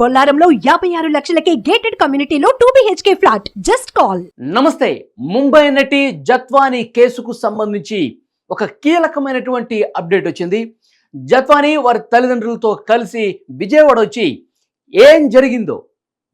బొల్లారంలో యాభై ఆరు లక్షలకే గేటెడ్ కమ్యూనిటీలో two BHK flat just call నమస్తే. ముంబై నటి జత్వాని కేసుకు సంబంధించి ఒక కీలకమైనటువంటి అప్డేట్ వచ్చింది. జత్వాని వారి తల్లిదండ్రులతో కలిసి విజయవాడ వచ్చి ఏం జరిగిందో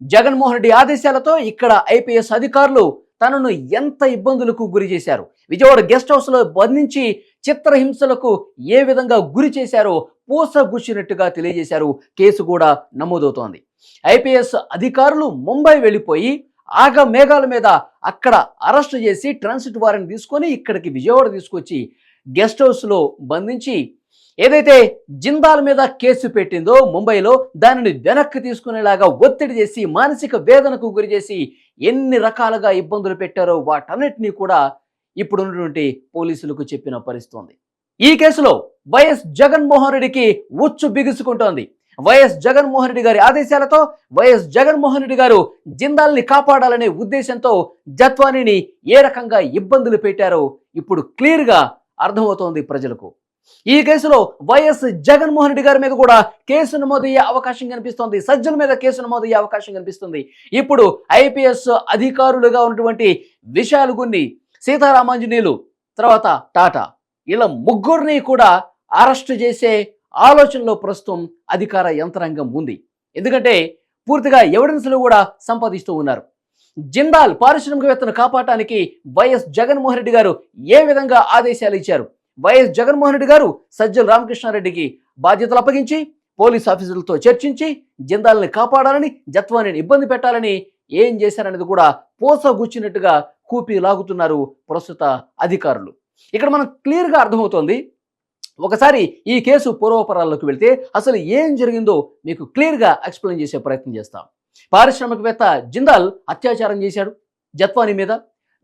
జగన్మోహన్ రెడ్డి ఆదేశాలతో ఇక్కడ ఐపీఎస్ అధికారులు తనను ఎంత ఇబ్బందులకు గురి చేశారు? విజయవాడ గెస్ట్ హౌస్లో బంధించి చిత్రహింసలకు ఏ విధంగా గురి చేశారో పూసగుచ్చినట్టుగా తెలియజేశారు. కేసు కూడా నమోదవుతోంది. ఐపీఎస్ అధికారులు ముంబై వెళ్ళిపోయి ఆగ మేఘాల మీద అక్కడ అరెస్ట్ చేసి ట్రాన్సిట్ వారెంట్ తీసుకొని ఇక్కడికి విజయవాడ తీసుకొచ్చి గెస్ట్ హౌస్లో బంధించి ఏదైతే జిందాల్ మీద కేసు పెట్టిందో ముంబైలో దానిని వెనక్కి తీసుకునేలాగా ఒత్తిడి చేసి మానసిక వేదనకు గురి చేసి ఎన్ని రకాలుగా ఇబ్బందులు పెట్టారో వాటన్నిటినీ కూడా ఇప్పుడున్నటువంటి పోలీసులకు చెప్పిన పరిస్థితి ఈ కేసులో వైఎస్ జగన్మోహన్ రెడ్డికి ఉచ్చు బిగుసుకుంటోంది. వైఎస్ జగన్మోహన్ రెడ్డి గారి ఆదేశాలతో వైఎస్ జగన్మోహన్ రెడ్డి గారు జిందాల్ని కాపాడాలనే ఉద్దేశంతో జత్వానీని ఏ రకంగా ఇబ్బందులు పెట్టారో ఇప్పుడు క్లియర్గా అర్థమవుతోంది ప్రజలకు. ఈ కేసులో వైఎస్ జగన్మోహన్ రెడ్డి గారి మీద కూడా కేసు నమోదయ్యే అవకాశం కనిపిస్తోంది. సజ్జల మీద కేసు నమోదయ్యే అవకాశం కనిపిస్తుంది. ఇప్పుడు ఐపీఎస్ అధికారులుగా ఉన్నటువంటి విశాల్ గున్ని సీతారామాంజనేయులు తర్వాత టాటా. ఇలా ముగ్గురిని కూడా అరెస్ట్ చేసే ఆలోచనలో ప్రస్తుతం అధికార యంత్రాంగం ఉంది. ఎందుకంటే పూర్తిగా ఎవిడెన్స్లు కూడా సంపాదిస్తూ ఉన్నారు. జిందాల్ పారిశ్రామికవేత్తను కాపాడటానికి వైఎస్ జగన్మోహన్ రెడ్డి గారు ఏ విధంగా ఆదేశాలు ఇచ్చారు? వైఎస్ జగన్మోహన్ రెడ్డి గారు సజ్జల రామకృష్ణారెడ్డికి బాధ్యతలు అప్పగించి పోలీస్ ఆఫీసర్లతో చర్చించి జిందాల్ని కాపాడాలని జత్వాని ఇబ్బంది పెట్టాలని ఏం చేశారనేది కూడా పోసగుచ్చినట్టుగా కూపి లాగుతున్నారు ప్రస్తుత అధికారులు. ఇక్కడ మనం క్లియర్గా అర్థమవుతోంది. ఒకసారి ఈ కేసు పూర్వపరాల్లోకి వెళ్తే అసలు ఏం జరిగిందో మీకు క్లియర్గా ఎక్స్ప్లెయిన్ చేసే ప్రయత్నం చేస్తాం. పారిశ్రామికవేత్త జిందాల్ అత్యాచారం చేశాడు. జత్వానీ మీద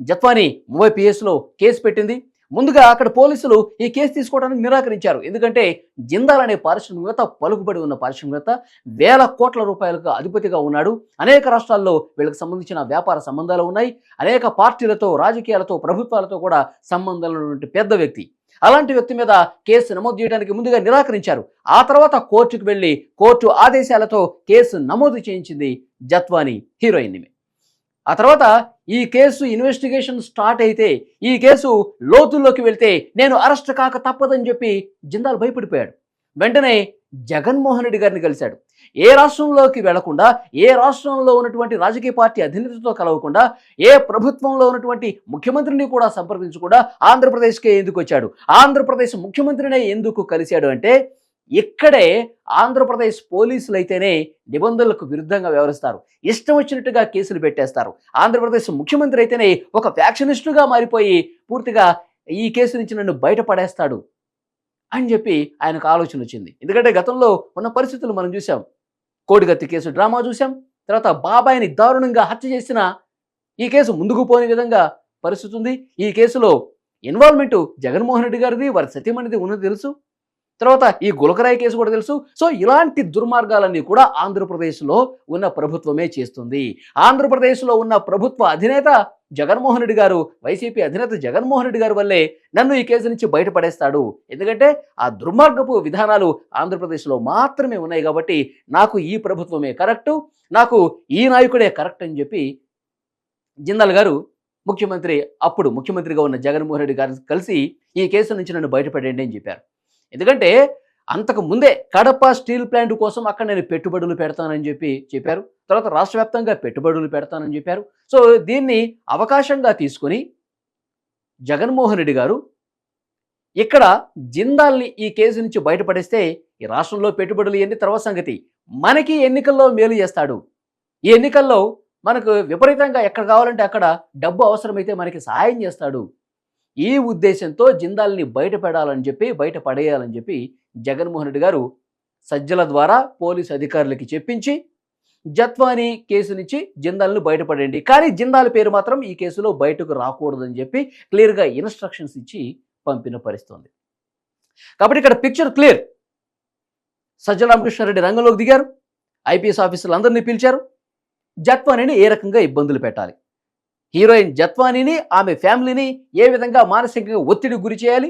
జత్వానీ ముంబై పిఎస్లో కేసు పెట్టింది. ముందుగా అక్కడ పోలీసులు ఈ కేసు తీసుకోవడానికి నిరాకరించారు. ఎందుకంటే జిందాల్ అనే పారిశ్రామికవేత్త పలుకుబడి ఉన్న పారిశ్రామికవేత్త వేల కోట్ల రూపాయలకు అధిపతిగా ఉన్నాడు. అనేక రాష్ట్రాల్లో వీళ్ళకి సంబంధించిన వ్యాపార సంబంధాలు ఉన్నాయి. అనేక పార్టీలతో రాజకీయాలతో ప్రభుత్వాలతో కూడా సంబంధాలు ఉన్నటువంటి పెద్ద వ్యక్తి. అలాంటి వ్యక్తి మీద కేసు నమోదు చేయడానికి ముందుగా నిరాకరించారు. ఆ తర్వాత కోర్టుకు వెళ్ళి కోర్టు ఆదేశాలతో కేసు నమోదు చేయించింది జత్వాని హీరోయిన్ ఆ తర్వాత ఈ కేసు ఇన్వెస్టిగేషన్ స్టార్ట్ అయితే ఈ కేసు లోతుల్లోకి వెళ్తే నేను అరెస్ట్ కాక తప్పదని చెప్పి జిందాల్ భయపడిపోయాడు. వెంటనే జగన్మోహన్ రెడ్డి గారిని కలిశాడు. ఏ రాష్ట్రంలోకి వెళ్ళకుండా ఏ రాష్ట్రంలో ఉన్నటువంటి రాజకీయ పార్టీ అధినేతతో కలవకుండా ఏ ప్రభుత్వంలో ఉన్నటువంటి ముఖ్యమంత్రిని కూడా సంప్రదించకుండా ఆంధ్రప్రదేశ్కే ఎందుకు వచ్చాడు? ఆంధ్రప్రదేశ్ ముఖ్యమంత్రినే ఎందుకు కలిశాడు అంటే ఇక్కడే ఆంధ్రప్రదేశ్ పోలీసులు అయితేనే నిబంధనలకు విరుద్ధంగా వ్యవహరిస్తారు. ఇష్టం వచ్చినట్టుగా కేసులు పెట్టేస్తారు. ఆంధ్రప్రదేశ్ ముఖ్యమంత్రి అయితేనే ఒక ఫ్యాక్షనిస్టుగా మారిపోయి పూర్తిగా ఈ కేసు నుంచి నన్ను బయటపడేస్తాడు అని చెప్పి ఆయనకు ఆలోచన వచ్చింది. ఎందుకంటే గతంలో ఉన్న పరిస్థితులు మనం చూసాం కోడిగత్తి కేసు డ్రామా చూసాం తర్వాత బాబాయిని దారుణంగా హత్య చేసిన ఈ కేసు ముందుకు పోని విధంగా పరిస్థితి ఉంది. ఈ కేసులో ఇన్వాల్వ్మెంట్ జగన్మోహన్ రెడ్డి గారిది వారి సత్యమనేది ఉన్నది తెలుసు. తర్వాత ఈ గులకరాయి కేసు కూడా తెలుసు. సో ఇలాంటి దుర్మార్గాలన్నీ కూడా ఆంధ్రప్రదేశ్లో ఉన్న ప్రభుత్వమే చేస్తుంది. ఆంధ్రప్రదేశ్లో ఉన్న ప్రభుత్వ అధినేత జగన్మోహన్ రెడ్డి గారు వైసీపీ అధినేత జగన్మోహన్ రెడ్డి గారు వల్లే నన్ను ఈ కేసు నుంచి బయటపడేస్తాడు. ఎందుకంటే ఆ దుర్మార్గపు విధానాలు ఆంధ్రప్రదేశ్లో మాత్రమే ఉన్నాయి కాబట్టి నాకు ఈ ప్రభుత్వమే కరెక్టు నాకు ఈ నాయకుడే కరెక్ట్ అని చెప్పి జిందాల్ గారు ముఖ్యమంత్రి అప్పుడు ముఖ్యమంత్రిగా ఉన్న జగన్మోహన్ రెడ్డి గారు కలిసి ఈ కేసు నుంచి నన్ను బయటపడండి అని చెప్పారు. ఎందుకంటే అంతకు ముందే కడప స్టీల్ ప్లాంట్ కోసం అక్కడ నేను పెట్టుబడులు పెడతానని చెప్పి చెప్పారు. తర్వాత రాష్ట్ర వ్యాప్తంగా పెట్టుబడులు పెడతానని చెప్పారు. సో దీన్ని అవకాశంగా తీసుకొని జగన్మోహన్ రెడ్డి గారు ఇక్కడ జిందాల్ని ఈ కేసు నుంచి బయటపడేస్తే ఈ రాష్ట్రంలో పెట్టుబడులు ఎన్ని తర్వాత సంగతి. మనకి ఎన్నికల్లో మేలు చేస్తాడు. ఈ ఎన్నికల్లో మనకు విపరీతంగా ఎక్కడ కావాలంటే అక్కడ డబ్బు అవసరమైతే మనకి సహాయం చేస్తాడు. ఈ ఉద్దేశంతో జిందాల్ని బయటపడాలని చెప్పి బయట పడేయాలని చెప్పి జగన్మోహన్ రెడ్డి గారు సజ్జల ద్వారా పోలీసు అధికారులకి చెప్పించి జత్వానీ కేసు నుంచి జిందాల్ని బయటపడండి కానీ జిందాల్ పేరు మాత్రం ఈ కేసులో బయటకు రాకూడదని చెప్పి క్లియర్గా ఇన్స్ట్రక్షన్స్ ఇచ్చి పంపిన పరిస్థితుంది. కాబట్టి ఇక్కడ పిక్చర్ క్లియర్. సజ్జల రామకృష్ణారెడ్డి రంగంలోకి దిగారు. ఐపీఎస్ ఆఫీసర్లు అందరినీ పిలిచారు. జత్వానీని ఏ రకంగా ఇబ్బందులు పెట్టాలి? హీరోయిన్ జత్వానీని ఆమె ఫ్యామిలీని ఏ విధంగా మానసికంగా ఒత్తిడి గురి చేయాలి?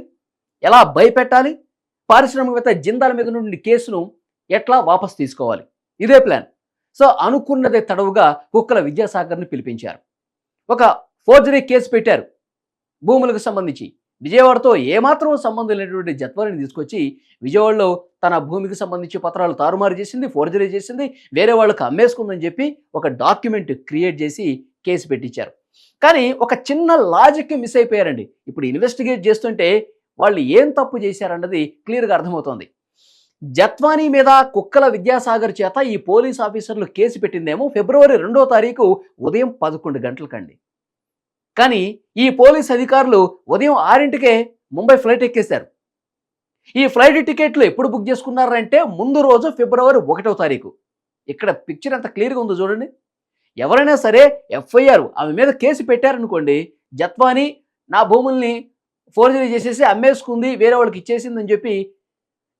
ఎలా భయపెట్టాలి? పారిశ్రామికవేత్త జిందాల మీద నుండి కేసును ఎట్లా వాపసు తీసుకోవాలి? ఇదే ప్లాన్. సో అనుకున్నదే తడవుగా కుక్కల విద్యాసాగర్ని పిలిపించారు. ఒక ఫోర్జరీ కేసు పెట్టారు. భూములకు సంబంధించి. విజయవాడతో ఏమాత్రం సంబంధం లేనటువంటి జత్వాని తీసుకొచ్చి విజయవాడలో తన భూమికి సంబంధించి పత్రాలు తారుమారు చేసింది ఫోర్జరీ చేసింది వేరే వాళ్ళకి అమ్మేసుకుందని చెప్పి ఒక డాక్యుమెంట్ క్రియేట్ చేసి కేసు పెట్టించారు. కానీ ఒక చిన్న లాజిక్ మిస్ అయిపోయారండి. ఇప్పుడు ఇన్వెస్టిగేట్ చేస్తుంటే వాళ్ళు ఏం తప్పు చేశారన్నది క్లియర్గా అర్థమవుతోంది. జత్వానీ మీద కుక్కల విద్యాసాగర్ చేత ఈ పోలీస్ ఆఫీసర్లు కేసు పెట్టిందేమో ఫిబ్రవరి రెండో తారీఖు ఉదయం పదకొండు గంటలకండి. కానీ ఈ పోలీస్ అధికారులు ఉదయం ఆరింటికే ముంబై ఫ్లైట్ ఎక్కేశారు. ఈ ఫ్లైట్ టికెట్లు ఎప్పుడు బుక్ చేసుకున్నారంటే ముందు రోజు ఫిబ్రవరి ఒకటో తారీఖు. ఇక్కడ పిక్చర్ ఎంత క్లియర్గా ఉందో చూడండి. ఎవరైనా సరే ఎఫ్ఐఆర్ ఆమె మీద కేసు పెట్టారనుకోండి జత్వాని నా భూముల్ని ఫోర్జరీ చేసేసి అమ్మేసుకుంది వేరే వాళ్ళకి ఇచ్చేసిందని చెప్పి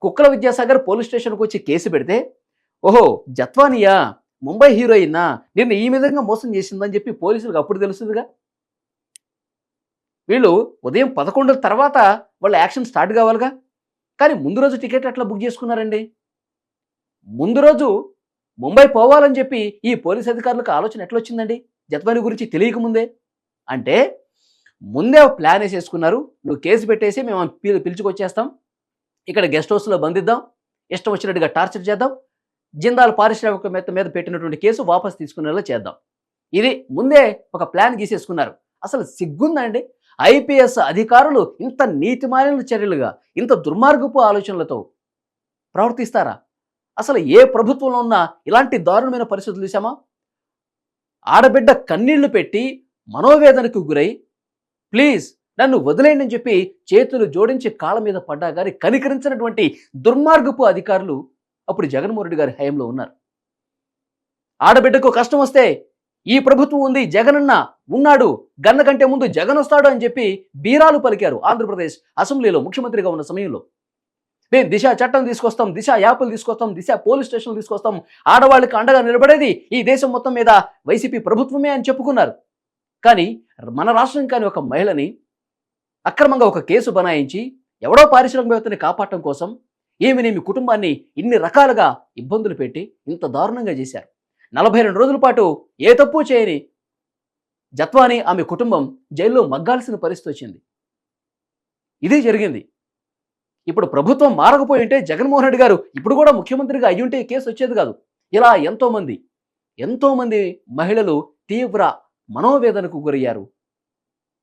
కుక్కల విద్యాసాగర్ పోలీస్ స్టేషన్కి వచ్చి కేసు పెడితే ఓహో జత్వానియా? ముంబై హీరోయిన్నా నిన్ను ఈ విధంగా మోసం చేసిందని చెప్పి పోలీసులకు అప్పుడు తెలుస్తుందిగా? వీళ్ళు ఉదయం పదకొండు తర్వాత వాళ్ళ యాక్షన్ స్టార్ట్ కావాలిగా? కానీ ముందు రోజు టికెట్ ఎట్లా బుక్ చేసుకున్నారండి? ముందు రోజు ముంబై పోవాలని చెప్పి ఈ పోలీస్ అధికారులకు ఆలోచన ఎట్లా వచ్చిందండి జత్వాని గురించి తెలియకముందే? అంటే ముందే ప్లాన్ వేసేసుకున్నారు. నువ్వు కేసు పెట్టేసి మేము పిలుచుకొచ్చేస్తాం. ఇక్కడ గెస్ట్ హౌస్లో బంధిద్దాం. ఇష్టం వచ్చినట్టుగా టార్చర్ చేద్దాం. జిందాల్ పారిశ్రామిక పారిశ్రామికవేత్త మీద పెట్టినటువంటి కేసు వాపస్ తీసుకునేలా చేద్దాం. ఇది ముందే ఒక ప్లాన్ గీసేసుకున్నారు. అసలు సిగ్గుందండి ఐపీఎస్ అధికారులు ఇంత నీతిమాలిన చర్యలుగా ఇంత దుర్మార్గపు ఆలోచనలతో ప్రవర్తిస్తారా? అసలు ఏ ప్రభుత్వంలో ఉన్నా ఇలాంటి దారుణమైన పరిస్థితులు చూసామా ఆడబిడ్డ కన్నీళ్ళు పెట్టి మనోవేదనకు గురై ప్లీజ్ నన్ను వదిలేయండి అని చెప్పి చేతులు జోడించి కాళ్ళ మీద పడ్డా గారి కనికరించినటువంటి దుర్మార్గపు అధికారులు అప్పుడు జగన్మోహన్ రెడ్డి గారి హయాంలో ఉన్నారు. ఆడబిడ్డకు కష్టం వస్తే ఈ ప్రభుత్వం ఉంది జగనన్న ఉన్నాడు గన్న కంటే ముందు జగన్ వస్తాడు అని చెప్పి బీరాలు పలికారు ఆంధ్రప్రదేశ్ అసెంబ్లీలో ముఖ్యమంత్రిగా ఉన్న సమయంలో. మేము దిశ చట్టం తీసుకొస్తాం దిశ యాప్లు తీసుకొస్తాం దిశ పోలీస్ స్టేషన్లు తీసుకొస్తాం. ఆడవాళ్ళకి అండగా నిలబడేది ఈ దేశం మొత్తం మీద వైసీపీ ప్రభుత్వమే అని చెప్పుకున్నారు. కానీ మన రాష్ట్రం కాని ఒక మహిళని అక్రమంగా ఒక కేసు బనాయించి ఎవడో పారిశ్రామికవేత్తని కాపాడటం కోసం ఈమెనేమి కుటుంబాన్ని ఇన్ని రకాలుగా ఇబ్బందులు పెట్టి ఇంత దారుణంగా చేశారు. నలభై రెండు రోజుల పాటు ఏ తప్పు చేయని జత్వాని ఆమె కుటుంబం జైల్లో మగ్గాల్సిన పరిస్థితి వచ్చింది. ఇదే జరిగింది. ఇప్పుడు ప్రభుత్వం మారకపోయి ఉంటే జగన్మోహన్ రెడ్డి గారు ఇప్పుడు కూడా ముఖ్యమంత్రిగా అయ్యుంటే కేసు వచ్చేది కాదు. ఇలా ఎంతోమంది ఎంతోమంది మహిళలు తీవ్ర మనోవేదనకు గురయ్యారు.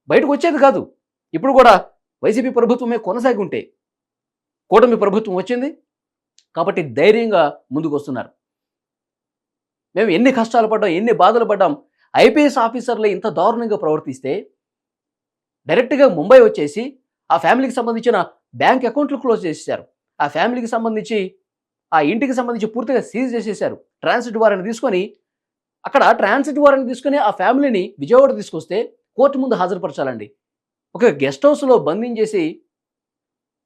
బయటకు వచ్చేది కాదు. ఇప్పుడు కూడా వైసీపీ ప్రభుత్వమే కొనసాగి ఉంటే కూటమి ప్రభుత్వం వచ్చింది. కాబట్టి ధైర్యంగా ముందుకు వస్తున్నారు మేము ఎన్ని కష్టాలు పడ్డాం ఎన్ని బాధలు పడ్డాం ఐపీఎస్ ఆఫీసర్లు ఇంత దారుణంగా ప్రవర్తిస్తే డైరెక్ట్గా ముంబై వచ్చేసి ఆ ఫ్యామిలీకి సంబంధించిన బ్యాంక్ అకౌంట్లు క్లోజ్ చేసేసారు ఆ ఫ్యామిలీకి సంబంధించి ఆ ఇంటికి సంబంధించి పూర్తిగా సీజ్ చేసేసారు ట్రాన్సిట్ వారెంట్ తీసుకొని అక్కడ ట్రాన్సిట్ వారెంట్ తీసుకొని ఆ ఫ్యామిలీని విజయవాడ తీసుకొస్తే కోర్టు ముందు హాజరుపరచాలండి. ఒక గెస్ట్ హౌస్లో బంధించేసి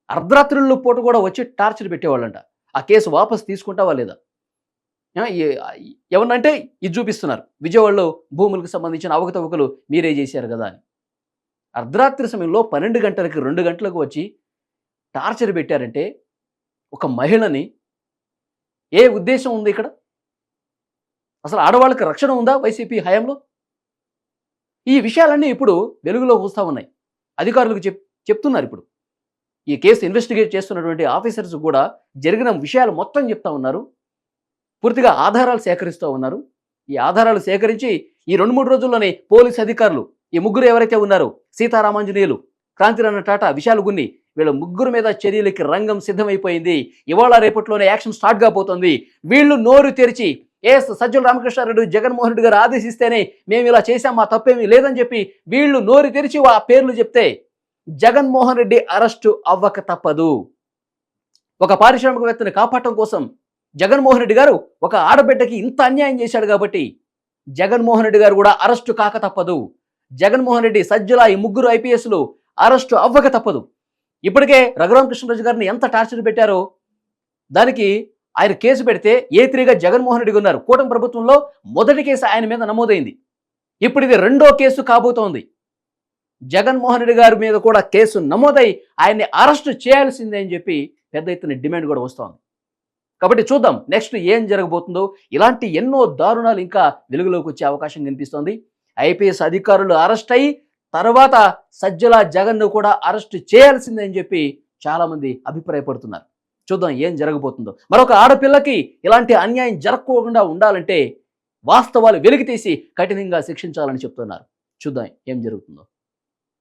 అర్ధరాత్రుల్లో పూట కూడా వచ్చి టార్చర్ పెట్టేవాళ్ళంట. ఆ కేసు వాపస్ తీసుకుంటావా లేదా? ఎవరంటే ఎవరినంటే ఇది చూపిస్తున్నారు. విజయవాడలో భూములకు సంబంధించిన అవకతవకలు మీరే చేశారు కదా అని. అర్ధరాత్రి సమయంలో పన్నెండు గంటలకి రెండు గంటలకు వచ్చి టార్చర్ పెట్టారంటే ఒక మహిళని ఏ ఉద్దేశం ఉంది ఇక్కడ? అసలు ఆడవాళ్ళకి రక్షణ ఉందా వైసీపీ హయాంలో? ఈ విషయాలన్నీ ఇప్పుడు వెలుగులో వస్తూ ఉన్నాయి. అధికారులకు చెప్ చెప్తున్నారు ఇప్పుడు. ఈ కేసు ఇన్వెస్టిగేట్ చేస్తున్నటువంటి ఆఫీసర్స్ కూడా జరిగిన విషయాలు మొత్తం చెప్తా ఉన్నారు. పూర్తిగా ఆధారాలు సేకరిస్తూ ఉన్నారు. ఈ ఆధారాలు సేకరించి ఈ రెండు మూడు రోజుల్లోనే పోలీస్ అధికారులు ఈ ముగ్గురు ఎవరైతే ఉన్నారో సీతారామాంజనేయులు క్రాంతిరణ టాటా విశాల్ గున్ని వీళ్ళ ముగ్గురు మీద చర్యలకి రంగం సిద్ధమైపోయింది. ఇవాళ రేపట్లోనే యాక్షన్ స్టార్ట్ కాబోతుంది. వీళ్ళు నోరు తెరిచి ఎస్ సజ్జల రామకృష్ణారెడ్డి జగన్మోహన్ రెడ్డి గారు ఆదేశిస్తేనే మేము ఇలా చేశాం మా తప్పేమీ లేదని చెప్పి వీళ్ళు నోరు తెరిచి ఆ పేర్లు చెప్తే జగన్మోహన్ రెడ్డి అరెస్టు అవ్వక తప్పదు. ఒక పారిశ్రామికవేత్తని కాపాడటం కోసం జగన్మోహన్ రెడ్డి గారు ఒక ఆడబిడ్డకి ఇంత అన్యాయం చేశాడు కాబట్టి జగన్మోహన్ రెడ్డి గారు కూడా అరెస్టు కాక తప్పదు. జగన్మోహన్ రెడ్డి సజ్జల ఈ ముగ్గురు ఐపీఎస్లు అరెస్టు అవ్వక తప్పదు. ఇప్పటికే రఘురామ కృష్ణరాజు గారిని ఎంత టార్చర్ పెట్టారో దానికి ఆయన కేసు పెడితే ఏ త్రీగా జగన్మోహన్ రెడ్డి ఉన్నారు. కూటమి ప్రభుత్వంలో మొదటి కేసు ఆయన మీద నమోదైంది. ఇప్పుడు ఇది రెండో కేసు కాబోతోంది. జగన్మోహన్ రెడ్డి గారి మీద కూడా కేసు నమోదై ఆయన్ని అరెస్టు చేయాల్సిందే అని చెప్పి పెద్ద ఎత్తున డిమాండ్ కూడా వస్తోంది. కాబట్టి చూద్దాం నెక్స్ట్ ఏం జరగబోతుందో. ఇలాంటి ఎన్నో దారుణాలు ఇంకా వెలుగులోకి వచ్చే అవకాశం కనిపిస్తోంది. ఐపీఎస్ అధికారులు అరెస్ట్ అయ్యి తర్వాత సజ్జల జగన్ను కూడా అరెస్ట్ చేయాల్సిందని చెప్పి చాలా మంది అభిప్రాయపడుతున్నారు. చూద్దాం ఏం జరగబోతుందో. మరొక ఆడపిల్లకి ఇలాంటి అన్యాయం జరగకుండా ఉండాలంటే వాస్తవాలు వెలికి తీసి కఠినంగా శిక్షించాలని చెప్తున్నారు. చూద్దాం ఏం జరుగుతుందో.